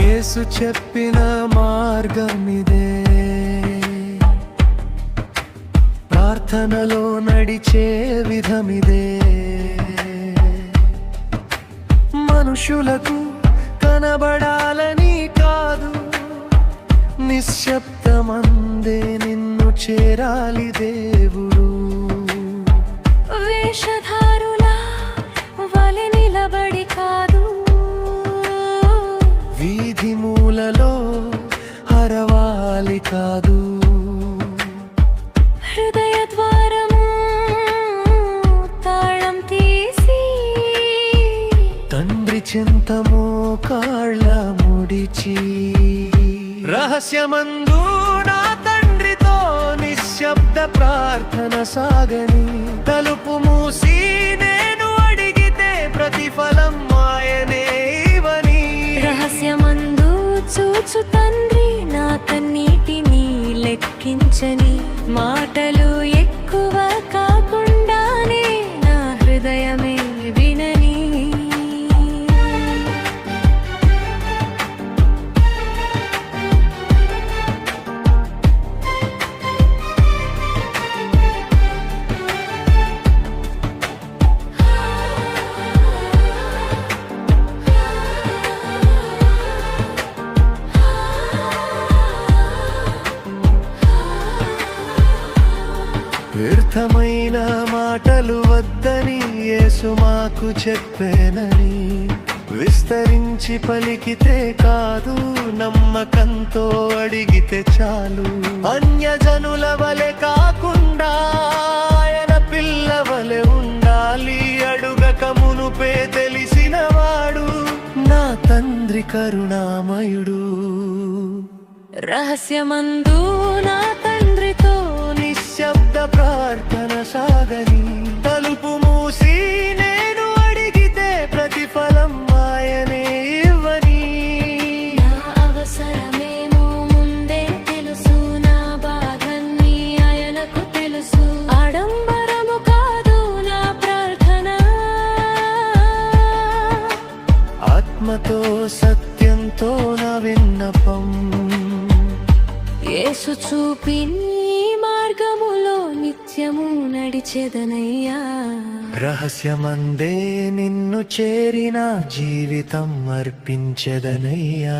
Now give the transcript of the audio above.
యేసు చెప్పిన మార్గమిదే. ప్రార్థనలో నడిచే విధమిదే. మనుషులకు కనబడాలని కాదు. నిశ్శబ్దమందే నిన్ను చేరాలి దేవుడు. వేషధారులా వలె నిలబడి కాదు. హరవాలి కాదు. హృదయ ద్వారము తాళం తీసి తండ్రి చింతము కాళ్ళ ముడిచి రహస్యమందు నా తండ్రితో నిశ్శబ్ద ప్రార్థన సాగని తలుపు మూసి నేను అడిగితే ప్రతిఫలం లెక్కించని మాటలు వ్యర్థమైన మాటలు వద్దని యేసు మాకు చెప్పేనని. విస్తరించి పలికితే కాదు నమ్మకంతో అడిగితే చాలు. అన్యజనుల వలె కాకుండా ఆయన పిల్ల వలె ఉండాలి. అడుగక మునుపే తెలిసినవాడు నా తండ్రి కరుణామయుడు. రహస్యమందు నా నిశ్శబ్ద ప్రార్థన సాగని. తలుపు మూసి నేను అడిగితే ప్రతిఫలం ఆయనే ఇవ్వని. నా అవసరమేమో ముందే తెలుసు నా బాధన్ని ఆయనకు తెలుసు. ఆడంబరము కాదు నా ప్రార్థన. ఆత్మతో సత్యంతో నా విన్నపం. యేసు రహస్యము నడిచెదనయ్యా రహస్యమందే నిన్ను చేరిన జీవితం అర్పించదనయ్యా.